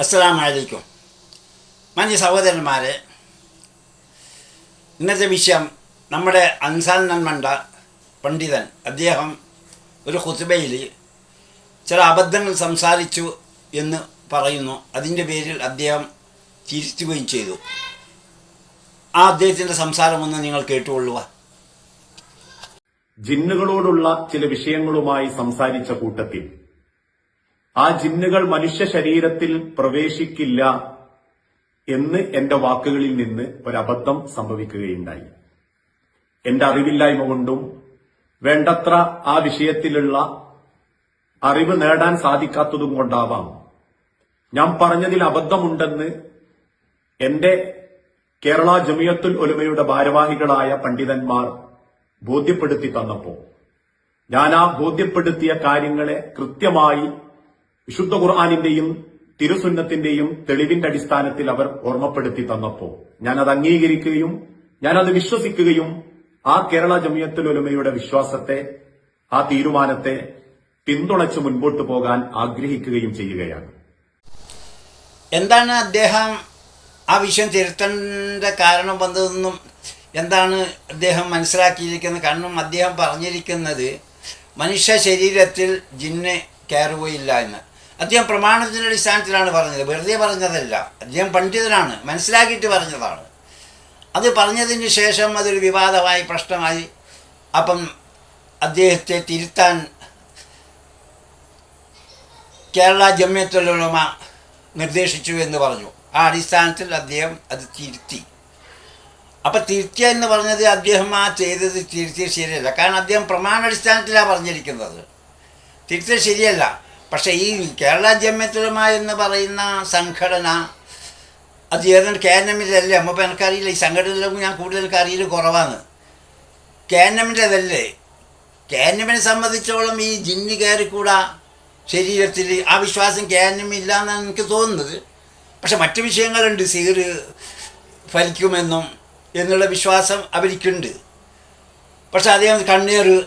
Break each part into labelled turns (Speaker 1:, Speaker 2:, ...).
Speaker 1: അസ്സലാമലൈക്കും. മാന്യ സഹോദരന്മാരെ ഇന്നത്തെ വിഷയം നമ്മുടെ അൻസാൻ നന്മണ്ട പണ്ഡിതൻ. അദ്ദേഹം ഒരു ഹുസുബയിൽ ചില അബദ്ധങ്ങൾ സംസാരിച്ചു എന്ന് പറയുന്നു. അതിന്റെ പേരിൽ അദ്ദേഹം തിരുത്തുകയും ചെയ്തു. ആ അദ്ദേഹത്തിന്റെ സംസാരമൊന്ന് നിങ്ങൾ കേട്ടുകൊള്ളുക.
Speaker 2: ജിന്നുകളോടുള്ള ചില വിഷയങ്ങളുമായി സംസാരിച്ച കൂട്ടത്തിൽ ആ ജിന്നുകൾ മനുഷ്യ ശരീരത്തിൽ പ്രവേശിക്കില്ല എന്ന് എന്റെ വാക്കുകളിൽ നിന്ന് ഒരബദ്ധം സംഭവിക്കുകയുണ്ടായി. എന്റെ അറിവില്ലായ്മ കൊണ്ടും വേണ്ടത്ര ആ വിഷയത്തിലുള്ള അറിവ് നേടാൻ സാധിക്കാത്തതും കൊണ്ടാവാം. ഞാൻ പറഞ്ഞതിൽ അബദ്ധമുണ്ടെന്ന് എന്റെ കേരള ജമിയത്തുൽ ഒലുമയുടെ ഭാരവാഹികളായ പണ്ഡിതന്മാർ ബോധ്യപ്പെടുത്തി തന്നപ്പോൾ ഞാൻ ആ ബോധ്യപ്പെടുത്തിയ കാര്യങ്ങളെ കൃത്യമായി വിശുദ്ധ ഖുർആാനിന്റെയും തിരുസുന്നത്തിന്റെയും തെളിവിന്റെ അടിസ്ഥാനത്തിൽ അവർ ഓർമ്മപ്പെടുത്തി തന്നപ്പോ ഞാൻ അത് അംഗീകരിക്കുകയും ഞാൻ അത് വിശ്വസിക്കുകയും ആ കേരള ജമിയത്തുൽ ഒലുമയുടെ വിശ്വാസത്തെ ആ തീരുമാനത്തെ പിന്തുണച്ച് മുൻപോട്ട് പോകാൻ ആഗ്രഹിക്കുകയും ചെയ്യുകയാണ്.
Speaker 1: എന്താണ് അദ്ദേഹം ആ വിഷയം തിരുത്തേണ്ട കാരണം വന്നതെന്നും എന്താണ് അദ്ദേഹം മനസ്സിലാക്കിയിരിക്കുന്നത് കാരണം അദ്ദേഹം പറഞ്ഞിരിക്കുന്നത് മനുഷ്യ ശരീരത്തിൽ ജിന്ന് കയറുകയില്ല എന്ന്. അദ്ദേഹം പ്രമാണത്തിന്റെ അടിസ്ഥാനത്തിലാണ് പറഞ്ഞത്. വെറുതെ പറഞ്ഞതല്ല. അദ്ദേഹം പണ്ഡിതനാണ്. മനസ്സിലാക്കിയിട്ട് പറഞ്ഞതാണ്. അത് പറഞ്ഞതിന് ശേഷം അതൊരു വിവാദമായി പ്രശ്നമായി. അപ്പം അദ്ദേഹത്തെ തിരുത്താൻ കേരള ജമ്യത്തുലമ നിർദ്ദേശിച്ചു എന്ന് പറഞ്ഞു. ആ അടിസ്ഥാനത്തിൽ അദ്ദേഹം അത് തിരുത്തി. അപ്പം തിരുത്തിയ എന്ന് പറഞ്ഞത് അദ്ദേഹം ആ ചെയ്തത് തിരുത്തിയത് ശരിയല്ല. കാരണം അദ്ദേഹം പ്രമാണ പ്രമാണാടിസ്ഥാനത്തിലാണ് പറഞ്ഞിരിക്കുന്നത്. തിരുത്തിയത് ശരിയല്ല. പക്ഷേ ഈ കേരള ജമ്യത്തുലമ എന്ന് പറയുന്ന സംഘടന അത് ഏതാണ്ട് കെ എൻ എമ്മിന്റെതല്ലേ അമ്മപ്പം എനിക്കറിയില്ല. ഈ സംഘടനയിലൊന്നും ഞാൻ കൂടുതൽ എനിക്ക് അറിയില്ല കുറവാണ്. കെ എൻ എമ്മിന്റെതല്ലേ കെ എൻ എമ്മിനെ സംബന്ധിച്ചോളം ഈ ജിന്നി കയറിക്കൂടാ ശരീരത്തിൽ. ആ വിശ്വാസം കെ എൻ എം ഇല്ല എന്നാണ് എനിക്ക് തോന്നുന്നത്. പക്ഷെ മറ്റു വിഷയങ്ങളുണ്ട്. സീറ് ഫലിക്കുമെന്നും എന്നുള്ള വിശ്വാസം അവർക്കുണ്ട്. പക്ഷെ അദ്ദേഹം കണ്ണീർ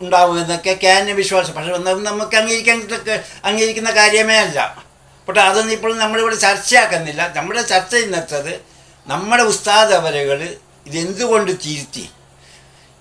Speaker 1: ഉണ്ടാവുമെന്നൊക്കെ കേരള വിശ്വാസം. പക്ഷെ നമുക്ക് അംഗീകരിക്കാൻ അംഗീകരിക്കുന്ന കാര്യമേ അല്ല. പക്ഷെ അതൊന്നും ഇപ്പോൾ നമ്മളിവിടെ ചർച്ചയാക്കുന്നില്ല. നമ്മുടെ ചർച്ച ഇന്നത്തത് നമ്മുടെ ഉസ്താദ് അവരകൾ ഇതെന്തുകൊണ്ട് തിരുത്തി?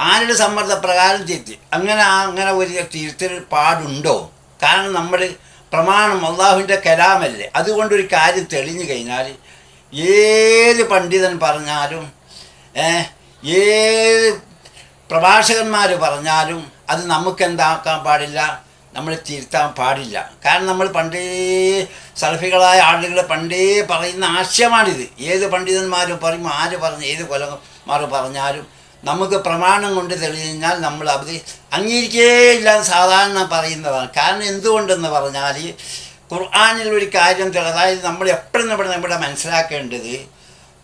Speaker 1: ആരുടെ സമ്മർദ്ദപ്രകാരം തിരുത്തി? അങ്ങനെ അങ്ങനെ ഒരു തിരുത്തൽ പാടുണ്ടോ? കാരണം നമ്മൾ പ്രമാണം അള്ളാഹുവിന്റെ കലാമല്ലേ. അതുകൊണ്ടൊരു കാര്യം തെളിഞ്ഞു കഴിഞ്ഞാൽ ഏത് പണ്ഡിതൻ പറഞ്ഞാലും ഏത് പ്രഭാഷകന്മാർ പറഞ്ഞാലും അത് നമുക്ക് എന്താക്കാൻ പാടില്ല നമ്മൾ തിരുത്താൻ പാടില്ല. കാരണം നമ്മൾ പണ്ടേ സൽഫികളായ ആളുകൾ പണ്ടേ പറയുന്ന ആശയമാണിത്. ഏത് പണ്ഡിതന്മാരും പറയും ആര് പറഞ്ഞു ഏത് കൊലമാർ പറഞ്ഞാലും നമുക്ക് പ്രമാണം കൊണ്ട് തെളിഞ്ഞാൽ നമ്മൾ അത് അംഗീകരിക്കേയില്ല സാധാരണ പറയുന്നതാണ്. കാരണം എന്തുകൊണ്ടെന്ന് പറഞ്ഞാൽ ഖുർആാനിൽ ഒരു കാര്യം അതായത് നമ്മൾ എപ്പോഴും ഇവിടെ ഇവിടെ മനസ്സിലാക്കേണ്ടത്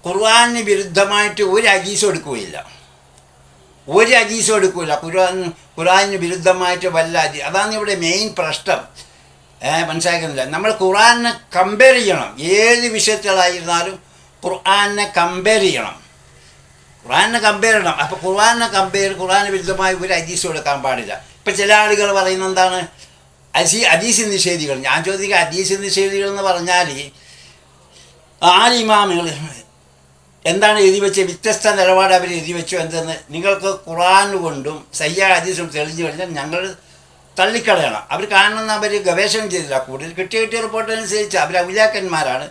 Speaker 1: ഖുർആാനിന് വിരുദ്ധമായിട്ട് ഒരു അഗീസും എടുക്കുകയില്ല. ഒരു അജീസും എടുക്കില്ല ഖുർആൻ ഖുറാനിന് വിരുദ്ധമായിട്ട് വല്ല അജി അതാണ് ഇവിടെ മെയിൻ പ്രശ്നം. മനസ്സിലാക്കുന്നില്ല. നമ്മൾ ഖുർആനെ കമ്പയർ ചെയ്യണം. ഏത് വിഷയത്തിലായിരുന്നാലും ഖുർആനെ കമ്പയർ ചെയ്യണം. ഖുർആനെ കമ്പയർ ചെയ്യണം. അപ്പോൾ ഖുർആനെ കമ്പയർ ഖുറാന് വിരുദ്ധമായി ഒരു അജീസും എടുക്കാൻ പാടില്ല. ഇപ്പം ചില ആളുകൾ പറയുന്ന എന്താണ്? അജീ അജീസ് നിഷേധികൾ. ഞാൻ ചോദിക്കുക അജീസ് നിഷേധികൾ എന്ന് പറഞ്ഞാൽ ആലിമാമികൾ എന്താണ് എഴുതി വെച്ച് വ്യത്യസ്ത നിലപാട് അവർ എഴുതി വെച്ചു എന്തെന്ന് നിങ്ങൾക്ക് ഖുറാൻ കൊണ്ടും സയ്യ ഹദീസും തെളിഞ്ഞു കഴിഞ്ഞാൽ ഞങ്ങൾ തള്ളിക്കളയണം. അവർ കാണുന്ന അവർ ഗവേഷണം ചെയ്തില്ല. കൂടുതൽ കിട്ടിയ കിട്ടിയ റിപ്പോർട്ട് അനുസരിച്ച് അവർ ഔലിയാക്കന്മാരാണ്.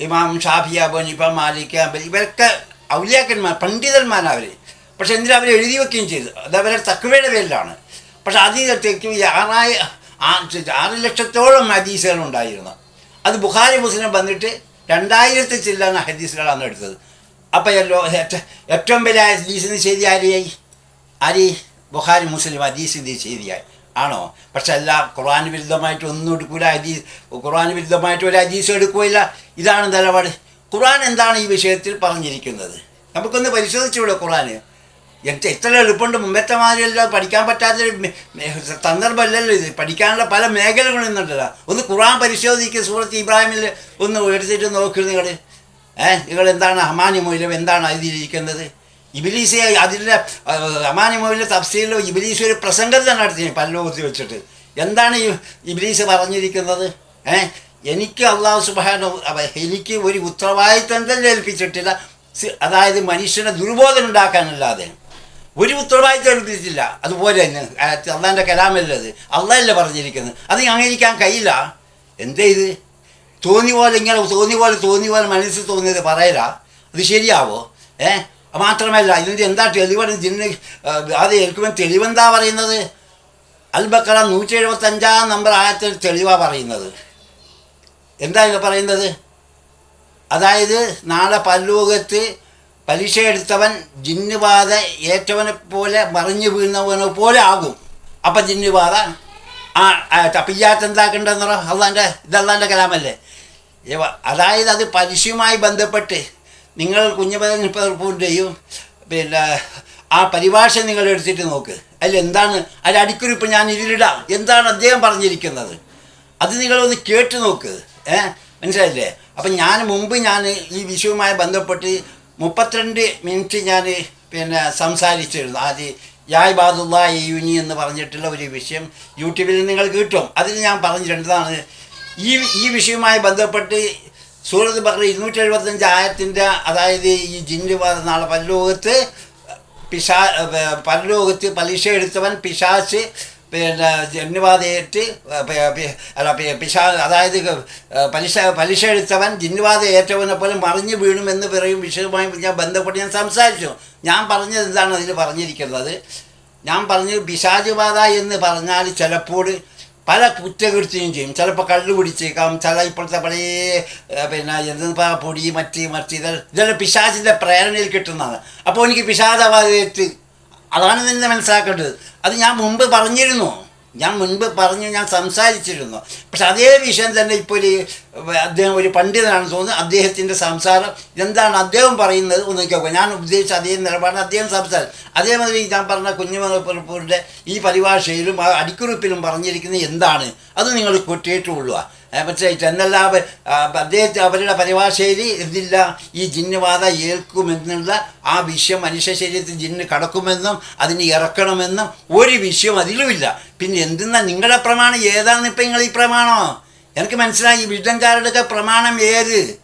Speaker 1: ഇമാം ഷാഫി അബൻ മാലിക്ക ഇവരൊക്കെ ഔലിയാക്കന്മാർ പണ്ഡിതന്മാരാണ് അവർ പക്ഷെ എന്തിനാ അവർ എഴുതി വെക്കുകയും ചെയ്തു അത് അവരുടെ തക്കുവയുടെ പേരിലാണ്. പക്ഷെ അതിനകത്തേക്ക് ഈ ആറായ ആറ് ലക്ഷത്തോളം ഹദീസുകൾ ഉണ്ടായിരുന്നു. അത് ബുഖാരി മുസ്ലിം വന്നിട്ട് രണ്ടായിരത്തി ചില്ലെന്ന ഹദീസുകളാണ് എടുത്തത്. അപ്പോൾ എല്ലോ ഏറ്റ- ഏറ്റവും വലിയ ഹദീസിന് ശരി ആരെയായി ആരി? ബുഹാരി മുസ്ലിം ഹദീസിന്റെ ശരിയായി ആണോ? പക്ഷെ അല്ല ഖുർആൻ വിരുദ്ധമായിട്ട് ഒന്നും എടുക്കൂല ഹദീസ് ഖുർആൻ വിരുദ്ധമായിട്ട് ഒരു ഹദീസും എടുക്കുകയില്ല. ഇതാണ് നിലപാട്. ഖുർആൻ എന്താണ് ഈ വിഷയത്തിൽ പറഞ്ഞിരിക്കുന്നത്? നമുക്കൊന്ന് പരിശോധിച്ചുകൂടെ ഖുർആൻ എനിക്ക് ഇത്ര എളുപ്പമുണ്ട് മുമ്പത്തെ മാതിരിയല്ല പഠിക്കാൻ പറ്റാത്ത സന്ദർഭമല്ലല്ലോ ഇത്. പഠിക്കാനുള്ള പല മേഖലകളും ഇന്നുണ്ടല്ലോ. ഒന്ന് ഖുറാൻ പരിശോധിക്കുക സൂറത്ത് ഇബ്രാഹിമിൽ ഒന്ന് എടുത്തിട്ട് നോക്കി നിങ്ങൾ ഏഹ് നിങ്ങൾ എന്താണ് ഹമാനി മൂല്യം എന്താണ് അതിലിരിക്കുന്നത് ഇബിലീസ് അതിന്റെ അമാനി മൊയിലെ തഫ്സീലിലോ ഇബിലീസ് ഒരു പ്രസംഗം തന്നെ നടത്തി പല്ലോത്തി വെച്ചിട്ട്. എന്താണ് ഈ ഇബിലീസ് പറഞ്ഞിരിക്കുന്നത്? ഏ എനിക്ക് അള്ളാഹു സുബാന എനിക്ക് ഒരു ഉത്തരവാദിത്തം തന്നെ ഏൽപ്പിച്ചിട്ടില്ല. അതായത് മനുഷ്യനെ ദുർബോധനം ഉണ്ടാക്കാനല്ലാതെ. ഒരു ഉത്തരവാദിത്തം എടുത്തിട്ടില്ല അതുപോലെ തന്നെ അള്ളാന്റെ കലാമല്ലേ അത് അള്ളാഹല്ലേ പറഞ്ഞിരിക്കുന്നത്. അത് അംഗീകരിക്കാൻ കഴിയില്ല. എന്തേ ഇത്? തോന്നി പോലെ ഇങ്ങനെ തോന്നി പോലെ തോന്നി പോലെ മനസ്സിൽ തോന്നിയത് പറയല. അത് ശരിയാവോ? ഏ? മാത്രമല്ല ഇതിന്റെ എന്താ തെളിവാണ് ജിന്ന് അത് ഏൽക്കുമ്പോൾ തെളിവെന്താ പറയുന്നത്? അൽബക്കറ നൂറ്റി എഴുപത്തഞ്ചാം നമ്പർ ആയത്തിൽ തെളിവാണ് പറയുന്നത്. എന്താ പറയുന്നത്? അതായത് നാളെ പല്ലോകത്ത് പലിശ എടുത്തവൻ ജിന്നുബാധ ഏറ്റവനെ പോലെ മറിഞ്ഞു വീണവനെ പോലെ ആകും. അപ്പം ജിന്നുബാധ? ആ തപ്പിയാത്ത് എന്താക്കണ്ടെന്ന് പറ. അള്ളാന്റെ ഇതല്ലാന്റെ കലാമല്ലേ. അതായത് അത് പലിശയുമായി ബന്ധപ്പെട്ട് നിങ്ങൾ കുഞ്ഞുപൂന്റെയും പിന്നെ ആ പരിഭാഷ നിങ്ങൾ എടുത്തിട്ട് നോക്ക്. അതിൽ എന്താണ് അതിൽ അടിക്കുറിപ്പ് ഞാൻ ഇതിലിടാം. എന്താണ് അദ്ദേഹം പറഞ്ഞിരിക്കുന്നത്? അത് നിങ്ങളൊന്ന് കേട്ട് നോക്ക്. ഏ? മനസ്സിലായില്ലേ? അപ്പം ഞാൻ മുമ്പ് ഞാൻ ഈ വിഷയവുമായി ബന്ധപ്പെട്ട് മുപ്പത്തിരണ്ട് മിനിറ്റ് ഞാൻ പിന്നെ സംസാരിച്ചിരുന്നു. ആദ്യം യായ് ബാദുള്ള യൂനി എന്ന് പറഞ്ഞിട്ടുള്ള ഒരു വിഷയം യൂട്യൂബിൽ നിങ്ങൾ കിട്ടും. അതിൽ ഞാൻ പറഞ്ഞിട്ടുള്ളതാണ്. ഈ ഈ വിഷയവുമായി ബന്ധപ്പെട്ട് സൂറത്ത് ബക്ര ഇരുന്നൂറ്റി എഴുപത്തഞ്ച് ആയത്തിന്റെ അതായത് ഈ ജിന്ന് നാളെ പരലോകത്ത് പിശാ പരലോകത്ത് പലിശ എടുത്തവൻ പിശാച്ച് പിന്നെ ജന്യബാധയേറ്റ് പ- അല്ല പിശാ അതായത് പലിശ പലിശ എടുത്തവൻ ജിന്നുബാധ ഏറ്റവനെ പോലെ മറിഞ്ഞു വീണുമെന്ന് പറയും വിഷയവുമായി ഞാൻ ബന്ധപ്പെട്ട് ഞാൻ സംസാരിച്ചു. ഞാൻ പറഞ്ഞത് എന്താണ് അതിൽ പറഞ്ഞിരിക്കുന്നത്. ഞാൻ പറഞ്ഞു പിശാചുവാദ എന്ന് പറഞ്ഞാൽ ചിലപ്പോൾ പല കുറ്റകൃത്യം ചെയ്യും. ചിലപ്പോൾ കള്ളു പിടിച്ചേക്കാം ചില ഇപ്പോഴത്തെ പഴയ പിന്നെ എന്താ പൊടി മറ്റ് മറ്റ് ഇതെല്ലാം ഇതെല്ലാം പിശാചിന്റെ പ്രേരണയിൽ കിട്ടുന്നതാണ്. അപ്പോൾ എനിക്ക് പിശാചവാദത്ത് അതാണ് നിന്നെ മനസ്സിലാക്കേണ്ടത്. അത് ഞാൻ മുമ്പ് പറഞ്ഞിരുന്നു. ഞാൻ മുൻപ് പറഞ്ഞു ഞാൻ സംസാരിച്ചിരുന്നു. പക്ഷെ അതേ വിഷയം തന്നെ ഇപ്പോൾ ഒരു അദ്ദേഹം ഒരു പണ്ഡിതനാണെന്ന് തോന്നുന്നു. അദ്ദേഹത്തിന്റെ സംസാരം എന്താണ് അദ്ദേഹം പറയുന്നത് ഒന്ന് കേൾക്കുക. ഞാൻ ഉദ്ദേശിച്ച അതേ നിലപാടിന് അദ്ദേഹം സംസാരം അതേമാതിരി ഞാൻ പറഞ്ഞ കുഞ്ഞുമലപ്പൂരിന്റെ ഈ പരിഭാഷയിലും അടിക്കുറിപ്പിലും പറഞ്ഞിരിക്കുന്നത് എന്താണ് അത് നിങ്ങൾ കേട്ടുകൊള്ളുക അവ- ആ, അദ്ദേഹത്തെ അവരുടെ പരിഭാഷയിൽ എന്തില്ല ഈ ജിന്നുബാധ ഏൽക്കുമെന്നുള്ള ആ വിഷയം മനുഷ്യ ശരീരത്തിൽ ജിന്ന് കടക്കുമെന്നും അതിന് ഇറക്കണമെന്നും ഒരു വിഷയം അതിലുമില്ല. പിന്നെ എന്തെന്നാ നിങ്ങളുടെ പ്രമാണം ഏതാണ് ഇപ്പം നിങ്ങൾ ഈ പ്രമാണോ? എനിക്ക് മനസ്സിലായി ഈ വിഡ്ഢൻകാരുടെയൊക്കെ പ്രമാണം ഏത്?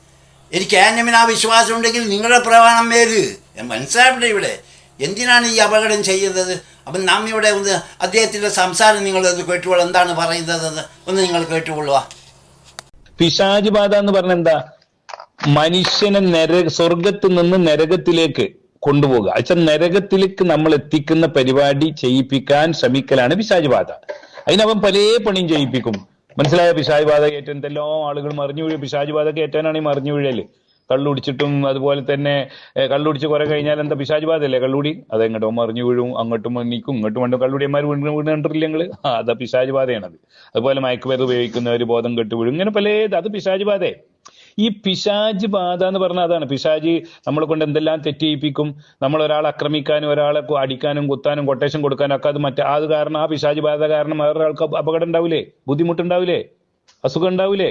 Speaker 1: എനിക്ക് ആന്യമിന് ആ വിശ്വാസം ഉണ്ടെങ്കിൽ നിങ്ങളുടെ പ്രമാണം ഏത്? ഞാൻ മനസ്സിലാവിടെ ഇവിടെ. എന്തിനാണ് ഈ അപകടം ചെയ്യുന്നത്? അപ്പം നാം ഇവിടെ ഒന്ന് അദ്ദേഹത്തിന്റെ സംസാരം നിങ്ങളത് കേട്ടുകൊള്ളുക എന്താണ് പറയുന്നത് ഒന്ന് നിങ്ങൾ കേട്ടുകൊള്ളുക.
Speaker 3: പിശാജ് എന്ന് പറഞ്ഞ എന്താ? മനുഷ്യനെ നര സ്വർഗത്തിൽ നിന്ന് നരകത്തിലേക്ക് കൊണ്ടുപോകുക അച്ഛൻ നരകത്തിലേക്ക് നമ്മൾ എത്തിക്കുന്ന പരിപാടി ചെയ്യിപ്പിക്കാൻ ശ്രമിക്കലാണ് പിശാജ് അതിനവൻ പല പണിയും ചെയ്യിപ്പിക്കും. മനസ്സിലായ? പിശാജ് ബാധ കയറ്റാൻ എന്തെല്ലാം ആളുകൾ മറിഞ്ഞു വീഴും. പിശാജ് ബാധ കയറ്റാനാണ് ഈ മറിഞ്ഞു വീഴൽ. കള്ളുടിച്ചിട്ടും അതുപോലെ തന്നെ കള്ളുടിച്ച് കുറെ കഴിഞ്ഞാൽ എന്താ പിശാജ് ബാധയല്ലേ കള്ളുടി? അത് എങ്ങോട്ടോ മറിഞ്ഞു വീഴും അങ്ങോട്ടും മണ്ണിക്കും ഇങ്ങോട്ടും മണ്ടും കള്ളുടിയന്മാർ വീണ്ടും വീണ് കണ്ടിട്ടില്ല ഞങ്ങൾ അതാ പിശാജ് ബാധയാണത്. അതുപോലെ മയക്കുമരുന്ന് ഉപയോഗിക്കുന്നവർ ബോധം കെട്ട് വീഴും. ഇങ്ങനെ പല അത് പിശാജ് ബാധയെ ഈ പിശാജ് ബാധ എന്ന് പറഞ്ഞാൽ അതാണ്. പിശാജ് നമ്മളെ കൊണ്ട് എന്തെല്ലാം തെറ്റിയിപ്പിക്കും നമ്മൾ ഒരാളെ ആക്രമിക്കാനും ഒരാളെ അടിക്കാനും കുത്താനും കൊട്ടേഷൻ കൊടുക്കാനും ഒക്കെ അത് മറ്റേ അത് കാരണം ആ പിശാജ് ബാധ കാരണം വേറൊരാൾക്ക് അപകടം ഉണ്ടാവില്ലേ ബുദ്ധിമുട്ടുണ്ടാവില്ലേ അസുഖം ഉണ്ടാവില്ലേ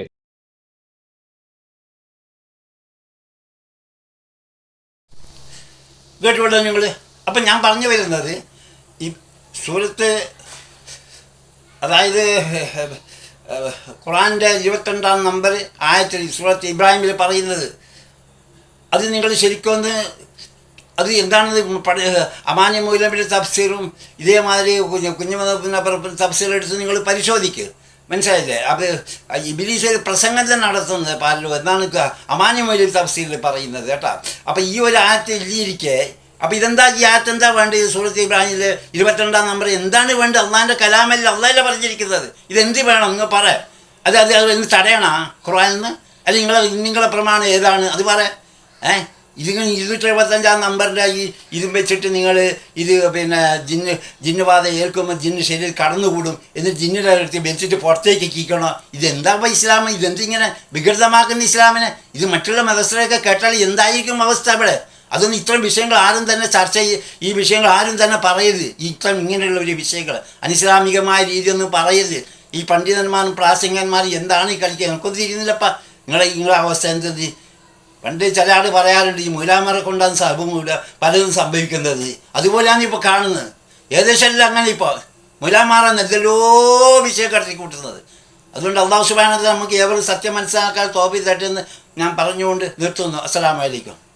Speaker 1: കേട്ടുകൊള്ളൂ നിങ്ങൾ അപ്പം ഞാൻ പറഞ്ഞു വരുന്നത് ഈ സൂരത്ത് അതായത് ഖുറാന്റെ ഇരുപത്തിരണ്ടാം നമ്പർ ആയത്തിൽ സൂറത്ത് ഇബ്രാഹിമിൽ പറയുന്നത്. അത് നിങ്ങൾ ശരിക്കൊന്ന് അത് എന്താണെന്ന് പഠി അമാന്യ മൂലമിന്റെ തഫ്സീറും ഇതേമാതിരി കുഞ്ഞു കുഞ്ഞുമ തഫ്സീർ എടുത്ത് നിങ്ങൾ പരിശോധിക്കുക മനസ്സിലായില്ലേ? അത് ഇബിലീസ് ഒരു പ്രസംഗം തന്നെ നടത്തുന്നത് പാലോ എന്നാണ് അമാന്യമൊരു തഫ്സീറിൽ പറയുന്നത് കേട്ടോ. അപ്പം ഈ ഒരു ആയത്ത് ഇല്ലിരിക്കെ അപ്പം ഇതെന്താ ഈ ആറ്റ് എന്താ വേണ്ടത്? സൂറത്ത് ഇബ്രാഹിമിൽ ഇരുപത്തിരണ്ടാം നമ്പർ എന്താണ് വേണ്ടത്? അള്ളാന്റെ കലാമല്ല അള്ളാഹല്ല പറഞ്ഞിരിക്കുന്നത്. ഇതെന്ത് വേണം? നിങ്ങൾ പറ. അത് അത് അത് തടയണ? ഖുർആാനിൽ നിന്ന്? അല്ലെങ്കിൽ നിങ്ങളെ നിങ്ങളെ പ്രമാണം ഏതാണ്? അത് പറ. ഏ? ഇതിന് ഇരുന്നൂറ്റി എഴുപത്തഞ്ചാം നമ്പറിന്റെ ഈ ഇതും വെച്ചിട്ട് നിങ്ങൾ ഇത് പിന്നെ ജിന്ന് ജിന്നുബാധ ഏൽക്കുമ്പോൾ ജിന്ന് ശരീരം കടന്നുകൂടും എന്നിട്ട് ജിന്നിന്റെ അടുത്ത് വെച്ചിട്ട് പുറത്തേക്ക് കീക്കണോ? ഇതെന്താ ഇസ്ലാം ഇതെന്തിങ്ങനെ വികൃതമാക്കുന്ന ഇസ്ലാമിനെ? ഇത് മറ്റുള്ള മതസ്ഥരൊക്കെ കേട്ടാൽ എന്തായിരിക്കും അവസ്ഥ അവിടെ? അതൊന്നും ഇത്തരം വിഷയങ്ങൾ ആരും തന്നെ ചർച്ച ചെയ്ത് ഈ വിഷയങ്ങൾ ആരും തന്നെ പറയരുത്. ഇത്തരം ഇങ്ങനെയുള്ള ഒരു വിഷയങ്ങൾ. അനിസ്ലാമികമായ രീതിയൊന്നും പറയരുത്. ഈ പണ്ഡിതന്മാരും പ്രാസംഗന്മാരും എന്താണ് ഈ കളിക്കുക എനിക്കൊന്നും തിരിയുന്നില്ലപ്പ നിങ്ങളെ നിങ്ങളുടെ അവസ്ഥ എന്ത്? പണ്ട് ചില ആൾ പറയാറുണ്ട് ഈ മൂലാമറെ കൊണ്ടാണ് സഭമൂല പലതും സംഭവിക്കുന്നത്. അതുപോലെയാണ് ഇപ്പോൾ കാണുന്നത്. ഏകദേശം എല്ലാം അങ്ങനെ ഇപ്പോൾ മൂലാമാറാണ് എന്തെല്ലോ വിഷയം കടത്തി കൂട്ടുന്നത് അതുകൊണ്ട് അള്ളാഹു സുബാനത് നമുക്ക് ഏവരും സത്യം മനസ്സിലാക്കാൻ തോപ്പി തട്ടെന്ന് ഞാൻ പറഞ്ഞുകൊണ്ട് നിർത്തുന്നു. അസ്സലാമലൈക്കും